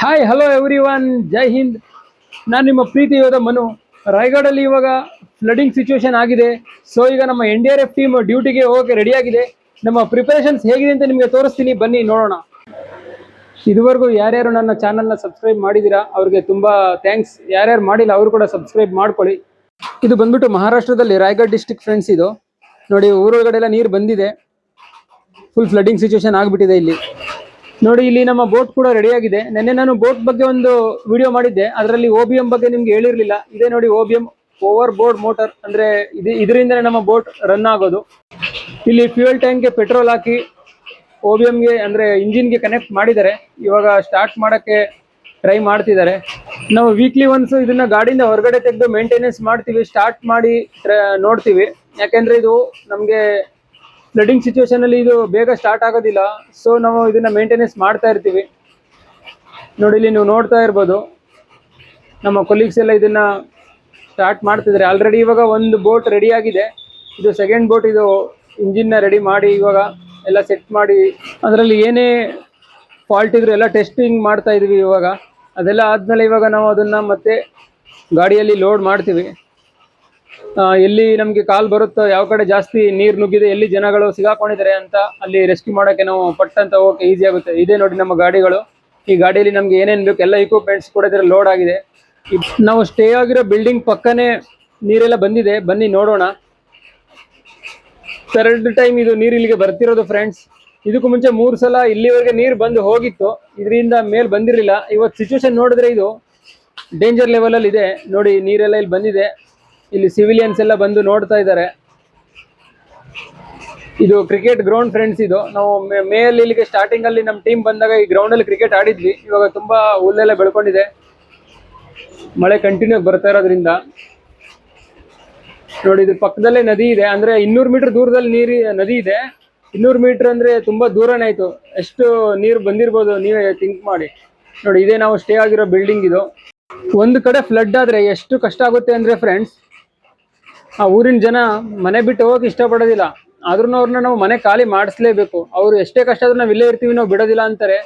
Hi hello everyone Jai Hind ನಾನು ನಿಮ್ಮ ಪ್ರೀತಿ ಯೋಧ ಮನು. ರಾಯಗಢಲ್ಲಿ ಇವಾಗ ಫ್ಲಡಿಂಗ್ ಸಿಚುವೇಶನ್ ಆಗಿದೆ. ಸೊ ಈಗ ನಮ್ಮ N D R F team ಡ್ಯೂಟಿಗೆ ಹೋಗಕ್ಕೆ ರೆಡಿ ಆಗಿದೆ. ನಮ್ಮ ಪ್ರಿಪರೇಷನ್ಸ್ ಹೇಗಿದೆ ಅಂತ ನಿಮಗೆ ತೋರಿಸ್ತೀನಿ. ಬನ್ನಿ, ನೋಡೋಣ. ಇದುವರೆಗೂ ಯಾರ್ಯಾರು ನನ್ನ ಚಾನಲ್ನ ಸಬ್ಸ್ಕ್ರೈಬ್ ಮಾಡಿದ್ದೀರಾ, ಅವ್ರಿಗೆ ತುಂಬ ಥ್ಯಾಂಕ್ಸ್ ಯಾರ್ಯಾರು ಮಾಡಿಲ್ಲ, ಅವರು ಕೂಡ ಸಬ್ಸ್ಕ್ರೈಬ್ ಮಾಡ್ಕೊಳ್ಳಿ. ಇದು ಬಂದ್ಬಿಟ್ಟು ಮಹಾರಾಷ್ಟ್ರದಲ್ಲಿ ರಾಯಗಢ ಡಿಸ್ಟಿಕ್ ಫ್ರೆಂಡ್ಸ್ ಇದು. ನೋಡಿ, ಊರೊಳಗಡೆ ಎಲ್ಲ ನೀರು ಬಂದಿದೆ. ಫುಲ್ ಫ್ಲಡ್ಡಿಂಗ್ ಸಿಚುವೇಶನ್ ಆಗಿಬಿಟ್ಟಿದೆ ಇಲ್ಲಿ. ನೋಡಿ, ಇಲ್ಲಿ ನಮ್ಮ ಬೋಟ್ ಕೂಡ ರೆಡಿ ಆಗಿದೆ. ನಿನ್ನೆ ನಾನು ಬೋಟ್ ಬಗ್ಗೆ ಒಂದು ವಿಡಿಯೋ ಮಾಡಿದ್ದೆ. ಅದರಲ್ಲಿ ಓ ಬಗ್ಗೆ ನಿಮ್ಗೆ ಹೇಳಿರ್ಲಿಲ್ಲ. ಇದೇ ನೋಡಿ ಓ ಓವರ್ ಬೋರ್ಡ್ ಮೋಟರ್ ಅಂದ್ರೆ ಇದು ಇದರಿಂದನೇ ನಮ್ಮ ಬೋಟ್ ರನ್ ಆಗೋದು. ಇಲ್ಲಿ ಫ್ಯೂಯಲ್ ಟ್ಯಾಂಕ್ಗೆ ಪೆಟ್ರೋಲ್ ಹಾಕಿ ಓ ಬಿ ಎಮ್ಗೆ ಅಂದ್ರೆ ಇಂಜಿನ್ಗೆ ಕನೆಕ್ಟ್ ಮಾಡಿದ್ದಾರೆ. ಇವಾಗ ಸ್ಟಾರ್ಟ್ ಮಾಡಕ್ಕೆ ಟ್ರೈ ಮಾಡ್ತಿದ್ದಾರೆ. ನಾವು ವೀಕ್ಲಿ ಒನ್ಸ್ ಇದನ್ನ ಗಾಡಿಯಿಂದ ಹೊರಗಡೆ ತೆಗೆದು ಮೇಂಟೆನೆನ್ಸ್ ಮಾಡ್ತೀವಿ ಸ್ಟಾರ್ಟ್ ಮಾಡಿ ನೋಡ್ತೀವಿ. ಯಾಕೆಂದ್ರೆ ಇದು ನಮಗೆ ಫ್ಲಡಿಂಗ್ ಸಿಚುವೇಶನ್ ಅಲ್ಲಿ ಇದು ಬೇಗ ಸ್ಟಾರ್ಟ್ ಆಗೋದಿಲ್ಲ. ಸೊ ನಾವು ಇದನ್ನ ಮೇಂಟೆನೆನ್ಸ್ ಮಾಡ್ತಾ ಇರ್ತೀವಿ. ನೋಡಿ, ಇಲ್ಲಿ ನೀವು ನೋಡ್ತಾ ಇರ್ಬೋದು. ನಮ್ಮ ಕೊಲೀಗ್ಸ್ ಎಲ್ಲ ಇದನ್ನ ಸ್ಟಾರ್ಟ್ ಮಾಡ್ತಿದ್ದಾರೆ. ಆಲ್ರೆಡಿ ಇವಾಗ ಒಂದು ಬೋಟ್ ರೆಡಿ ಆಗಿದೆ. ಇದು ಸೆಕೆಂಡ್ ಬೋಟ್ ಇದು ಇಂಜಿನ್ನ ರೆಡಿ ಮಾಡಿ ಇವಾಗ ಎಲ್ಲ ಸೆಟ್ ಮಾಡಿ ಅದರಲ್ಲಿ ಏನೇ ಫಾಲ್ಟ್ ಇದ್ರು ಎಲ್ಲ ಟೆಸ್ಟಿಂಗ್ ಮಾಡ್ತಾ ಇದೀವಿ ಇವಾಗ. ಅದೆಲ್ಲ ಆದ್ಮೇಲೆ ಇವಾಗ ನಾವು ಅದನ್ನ ಮತ್ತೆ ಗಾಡಿಯಲ್ಲಿ ಲೋಡ್ ಮಾಡ್ತೀವಿ. ಎಲ್ಲಿ ನಮಗೆ ಕಾಲ್ ಬರುತ್ತೋ, ಯಾವ ಕಡೆ ಜಾಸ್ತಿ ನೀರು ನುಗ್ಗಿದೆ, ಎಲ್ಲಿ ಜನಗಳು ಸಿಗಾಕೊಂಡಿದ್ದಾರೆ ಅಂತ ಅಲ್ಲಿ ರೆಸ್ಕ್ಯೂ ಮಾಡೋಕ್ಕೆ ನಾವು ಪಟ್ ಅಂತ ಹೋಗಕ್ಕೆ ಈಸಿ ಆಗುತ್ತೆ. ಇದೇ ನೋಡಿ ನಮ್ಮ ಗಾಡಿಗಳು. ಈ ಗಾಡಿಯಲ್ಲಿ ನಮ್ಗೆ ಏನೇನು ಬೇಕು, ಎಲ್ಲ ಇಕ್ವಿಪ್ಮೆಂಟ್ಸ್ ಕೂಡ ಇದ್ರೆ ಲೋಡ್ ಆಗಿದೆ. ನಾವು ಸ್ಟೇ ಆಗಿರೋ ಬಿಲ್ಡಿಂಗ್ ಪಕ್ಕನೇ ನೀರೆಲ್ಲ ಬಂದಿದೆ. ಬನ್ನಿ ನೋಡೋಣ. ಥರ್ಡ್ ಟೈಮ್ ಇದು ನೀರು ಇಲ್ಲಿಗೆ ಬರ್ತಿರೋದು ಫ್ರೆಂಡ್ಸ್ ಇದಕ್ಕೂ ಮುಂಚೆ ಮೂರು ಸಲ ಇಲ್ಲಿವರೆಗೆ ನೀರು ಬಂದು ಹೋಗಿತ್ತು. ಇದರಿಂದ ಮೇಲ್ ಬಂದಿರಲಿಲ್ಲ. ಇವತ್ತು ಸಿಚುವೇಶನ್ ನೋಡಿದ್ರೆ ಇದು ಡೇಂಜರ್ ಲೆವೆಲ್ ಅಲ್ಲಿ ಇದೆ. ನೋಡಿ ನೀರೆಲ್ಲ ಇಲ್ಲಿ ಬಂದಿದೆ. ಇಲ್ಲಿ ಸಿವಿಲಿಯನ್ಸ್ ಎಲ್ಲ ಬಂದು ನೋಡ್ತಾ ಇದ್ದಾರೆ. ಇದು ಕ್ರಿಕೆಟ್ ಗ್ರೌಂಡ್ ಫ್ರೆಂಡ್ಸ್ ಇದು. ನಾವು ಮೇ- ಅಲ್ಲಿ ಇಲ್ಲಿಗೆ ಸ್ಟಾರ್ಟಿಂಗ್ ಅಲ್ಲಿ ನಮ್ಮ ಟೀಮ್ ಬಂದಾಗ ಈ ಗ್ರೌಂಡ್ ಅಲ್ಲಿ ಕ್ರಿಕೆಟ್ ಆಡಿದ್ವಿ. ಇವಾಗ ತುಂಬಾ ಹುಲ್ಲೆಲ್ಲ ಬೆಳ್ಕೊಂಡಿದೆ. ಮಳೆ ಕಂಟಿನ್ಯೂ ಬರ್ತಾ ಇರೋದ್ರಿಂದ. ನೋಡಿ, ಇದ್ರ ಪಕ್ಕದಲ್ಲೇ ನದಿ ಇದೆ. ಅಂದ್ರೆ ಇನ್ನೂರು ಮೀಟರ್ ದೂರದಲ್ಲಿ ನೀರಿ, ನದಿ ಇದೆ. ಇನ್ನೂರು ಮೀಟರ್ ಅಂದ್ರೆ ತುಂಬಾ ದೂರನೇ ಆಯ್ತು. ಎಷ್ಟು ನೀರು ಬಂದಿರ್ಬೋದು, ನೀವೇ ಥಿಂಕ್ ಮಾಡಿ. ನೋಡಿ, ಇದೇ ನಾವು ಸ್ಟೇ ಆಗಿರೋ ಬಿಲ್ಡಿಂಗ್ ಇದು. ಒಂದು ಕಡೆ ಫ್ಲಡ್ ಆದ್ರೆ ಎಷ್ಟು ಕಷ್ಟ ಆಗುತ್ತೆ ಅಂದ್ರೆ ಫ್ರೆಂಡ್ಸ್ ಆ ಊರಿನ ಜನ ಮನೆ ಬಿಟ್ಟು ಹೋಗಕ್ಕೆ ಇಷ್ಟಪಡೋದಿಲ್ಲ. ಆದ್ರೂ ಅವ್ರನ್ನ ನಾವು ಮನೆ ಖಾಲಿ ಮಾಡಿಸ್ಲೇಬೇಕು. ಅವ್ರು ಎಷ್ಟೇ ಕಷ್ಟ ಆದ್ರೂ ನಾವು ಇಲ್ಲೇ ಇರ್ತೀವಿ, ನಾವು ಬಿಡೋದಿಲ್ಲ ಅಂತಾರೆ.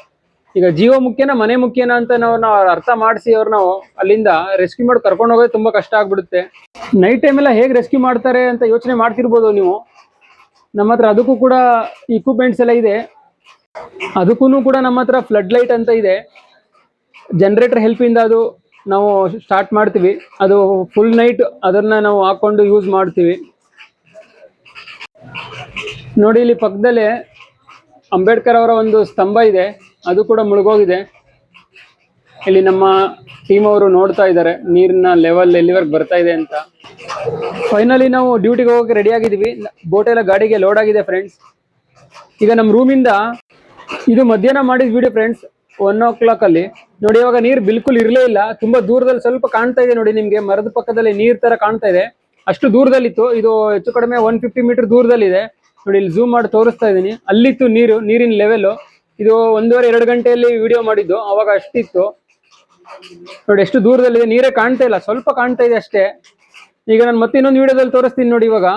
ಈಗ ಜೀವ ಮುಖ್ಯನ, ಮನೆ ಮುಖ್ಯನ ಅಂತ ನಾವು ನಾವು ಅರ್ಥ ಮಾಡಿಸಿ ಅವ್ರು ನಾವು ಅಲ್ಲಿಂದ ರೆಸ್ಕ್ಯೂ ಮಾಡಿ ಕರ್ಕೊಂಡು ಹೋಗೋದು ತುಂಬಾ ಕಷ್ಟ ಆಗ್ಬಿಡುತ್ತೆ. ನೈಟ್ ಟೈಮ್ ಎಲ್ಲ ಹೇಗೆ ರೆಸ್ಕ್ಯೂ ಮಾಡ್ತಾರೆ ಅಂತ ಯೋಚನೆ ಮಾಡ್ತಿರ್ಬೋದು ನೀವು. ನಮ್ಮ ಹತ್ರ ಅದಕ್ಕೂ ಕೂಡ ಇಕ್ವಿಪ್ಮೆಂಟ್ಸ್ ಎಲ್ಲ ಇದೆ. ಅದಕ್ಕೂ ಕೂಡ ನಮ್ಮ ಹತ್ರ ಫ್ಲಡ್ ಲೈಟ್ ಅಂತ ಇದೆ. ಜನರೇಟರ್ ಹೆಲ್ಪಿಂದ ಅದು ನಾವು ಸ್ಟಾರ್ಟ್ ಮಾಡ್ತೀವಿ. ಅದು ಫುಲ್ ನೈಟ್ ಅದನ್ನ ನಾವು ಹಾಕೊಂಡು ಯೂಸ್ ಮಾಡ್ತೀವಿ. ನೋಡಿ, ಇಲ್ಲಿ ಪಕ್ಕದಲ್ಲೇ ಅಂಬೇಡ್ಕರ್ ಅವರ ಒಂದು ಸ್ತಂಭ ಇದೆ. ಅದು ಕೂಡ ಮುಳುಗೋಗಿದೆ. ಇಲ್ಲಿ ನಮ್ಮ ಟೀಮ್ ಅವರು ನೋಡ್ತಾ ಇದ್ದಾರೆ. ನೀರಿನ ಲೆವೆಲ್ ಎಲ್ಲಿವರೆಗೆ ಬರ್ತಾ ಇದೆ ಅಂತ. ಫೈನಲಿ ನಾವು ಡ್ಯೂಟಿಗೆ ಹೋಗಕ್ಕೆ ರೆಡಿ ಆಗಿದ್ದೀವಿ. ಬೋಟ್ ಎಲ್ಲ ಗಾಡಿಗೆ ಲೋಡ್ ಆಗಿದೆ ಫ್ರೆಂಡ್ಸ್ ಈಗ ನಮ್ಮ ರೂಮಿಂದ ಇದು ಮಧ್ಯಾಹ್ನ ಮಾಡಿದ video friends one o'clock ಅಲ್ಲಿ ನೋಡಿ, ಇವಾಗ ನೀರು ಬಿಲ್ಕುಲ್ ಇರಲೇ ಇಲ್ಲ. ತುಂಬಾ ದೂರದಲ್ಲಿ ಸ್ವಲ್ಪ ಕಾಣ್ತಾ ಇದೆ ನೋಡಿ ನಿಮ್ಗೆ. ಮರದ ಪಕ್ಕದಲ್ಲಿ ನೀರ್ ತರ ಕಾಣ್ತಾ ಇದೆ. ಅಷ್ಟು ದೂರದಲ್ಲಿತ್ತು. ಇದು ಹೆಚ್ಚು ಕಡಿಮೆ ಒನ್ ಫಿಫ್ಟಿ ಮೀಟರ್ ದೂರದಲ್ಲಿದೆ. ನೋಡಿ, ಇಲ್ಲಿ ಝೂಮ್ ಮಾಡಿ ತೋರಿಸ್ತಾ ಇದ್ದೀನಿ. ಅಲ್ಲಿತ್ತು ನೀರು, ನೀರಿನ ಲೆವೆಲ್ ಇದು ಒಂದೂವರೆ, ಎರಡು ಗಂಟೆಯಲ್ಲಿ ವಿಡಿಯೋ ಮಾಡಿದ್ದು. ಅವಾಗ ಅಷ್ಟಿತ್ತು. ನೋಡಿ, ಎಷ್ಟು ದೂರದಲ್ಲಿದೆ. ನೀರೇ ಕಾಣ್ತಾ ಇಲ್ಲ. ಸ್ವಲ್ಪ ಕಾಣ್ತಾ ಇದೆ ಅಷ್ಟೇ. ಈಗ ನಾನು ಮತ್ತೆ ಇನ್ನೊಂದು ವಿಡಿಯೋದಲ್ಲಿ ತೋರಿಸ್ತೀನಿ ನೋಡಿ ಇವಾಗ.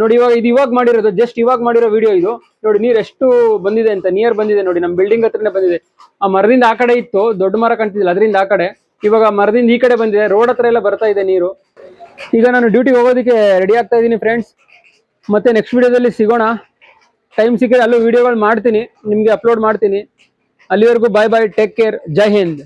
ನೋಡಿ, ಇವಾಗ ಇದು ಇವಾಗ ಮಾಡಿರೋದು ಜಸ್ಟ್ ಇವಾಗ ಮಾಡಿರೋ ವಿಡಿಯೋ ಇದು. ನೋಡಿ, ನೀರು ಎಷ್ಟು ಬಂದಿದೆ ಅಂತ ನಿಯರ್ ಬಂದಿದೆ ನೋಡಿ ನಮ್ಮ ಬಿಲ್ಡಿಂಗ್ ಹತ್ರನೇ ಬಂದಿದೆ. ಆ ಮರದಿಂದ ಆ ಕಡೆ ಇತ್ತು, ದೊಡ್ಡ ಮರ ಕಾಣ್ತಿದ್ದಿಲ್ಲ, ಅದರಿಂದ ಆ ಕಡೆ. ಇವಾಗ ಮರದಿಂದ ಈ ಕಡೆ ಬಂದಿದೆ ರೋಡ್ ಹತ್ರ ಎಲ್ಲ ಬರ್ತಾ ಇದೆ ನೀರು. ಈಗ ನಾನು ಡ್ಯೂಟಿಗೆ ಹೋಗೋದಕ್ಕೆ ರೆಡಿ ಆಗ್ತಾ ಇದ್ದೀನಿ ಫ್ರೆಂಡ್ಸ್ ಮತ್ತೆ ನೆಕ್ಸ್ಟ್ ವಿಡಿಯೋದಲ್ಲಿ ಸಿಗೋಣ. ಟೈಮ್ ಸಿಕ್ಕಿದ್ರೆ ಅಲ್ಲೂ ವಿಡಿಯೋಗಳು ಮಾಡ್ತೀನಿ, ನಿಮಗೆ ಅಪ್ಲೋಡ್ ಮಾಡ್ತೀನಿ. ಅಲ್ಲಿವರೆಗೂ bye bye take care Jai Hind